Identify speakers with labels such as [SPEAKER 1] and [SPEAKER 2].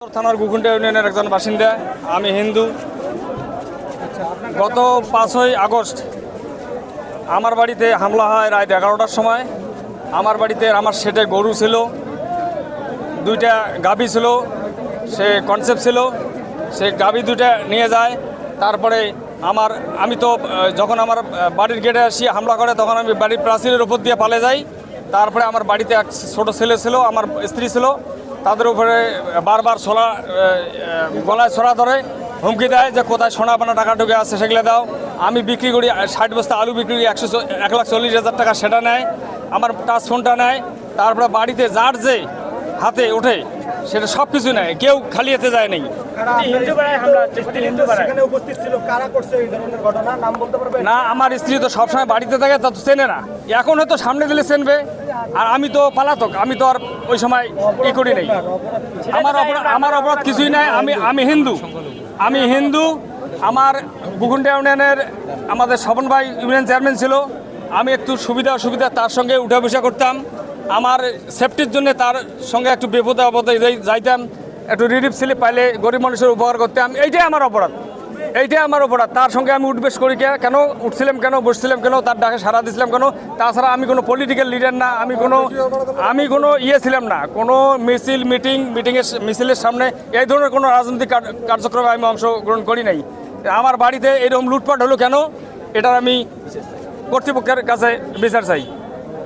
[SPEAKER 1] থানার গুকুন্ডা ইউনিয়নের একজন বাসিন্দা, আমি হিন্দু। গত পাঁচই আগস্ট আমার বাড়িতে হামলা হয় রাত এগারোটার সময়। আমার বাড়িতে আমার সেটে গরু ছিল, দুইটা গাভী ছিল, সে কনসেপ্ট ছিল, সে গাভী দুইটা নিয়ে যায়। তারপরে আমার, আমি তো যখন আমার বাড়ির গেটে আসি, হামলা করে, তখন আমি বাড়ির প্রাচীরের উপর দিয়ে পালে যাই। তারপরে আমার বাড়িতে এক ছোটো ছেলে ছিল, আমার স্ত্রী ছিল। তাদের উপরে বারবার ছোলা গলায় ছোড়া ধরে হুমকি দেয় যে কোথায় সোনা বানা টাকা ঢুকে আছে সেগুলো দাও। আমি বিক্রি করি ষাট বস্তা আলু বিক্রি করি, একশো এক লাখ চল্লিশ হাজার টাকা সেটা নেয়, আমার টাচ ফোনটা নেয়, তারপরে বাড়িতে যার যে হাতে ওঠে সেটা সব কিছু নেয় কেউ খালি হাতে যায় নাই। না আমার স্ত্রী তো সবসময় বাড়িতে থাকে তা তো চেনে না। এখন হয়তো সামনে দিলে চেনবে আর আমি তো পালাতক আমি তো আর ওই সময় ই করি নাই। আমার অপরাধ আমার অপরাধ কিছুই নাই আমি আমি হিন্দু। আমি হিন্দু আমার বুকুন্ডা ইউনিয়নের আমাদের স্বপন ভাই ইউনিয়ন চেয়ারম্যান ছিল। আমি একটু সুবিধা অসুবিধা তার সঙ্গে উঠা বসা করতাম। আমার সেফটির জন্য তার সঙ্গে একটু বিপদে আপদে যাইতাম, একটু রিলিফ স্লিপ পাইলে গরিব মানুষের উপকার করতাম। এইটাই আমার অপরাধ। এইটাই আমার অপরাধ। তার সঙ্গে আমি উঠবেশ করি কে? কেন উঠছিলাম কেন? বসছিলাম কেন? তার ডাকে সারা দিছিলাম কেন? তাছাড়া আমি কোনো পলিটিক্যাল লিডার না, আমি কোনো আমি কোনো ইয়ে ছিলাম না। কোনো মিছিল মিটিং মিটিংয়ের মিছিলের সামনে এই ধরনের কোনো রাজনৈতিক কার- কার্যক্রমে আমি অংশগ্রহণ করি নাই। আমার বাড়িতে এরকম লুটপাট হলো কেন? এটার আমি কর্তৃপক্ষের কাছে বিচার চাই।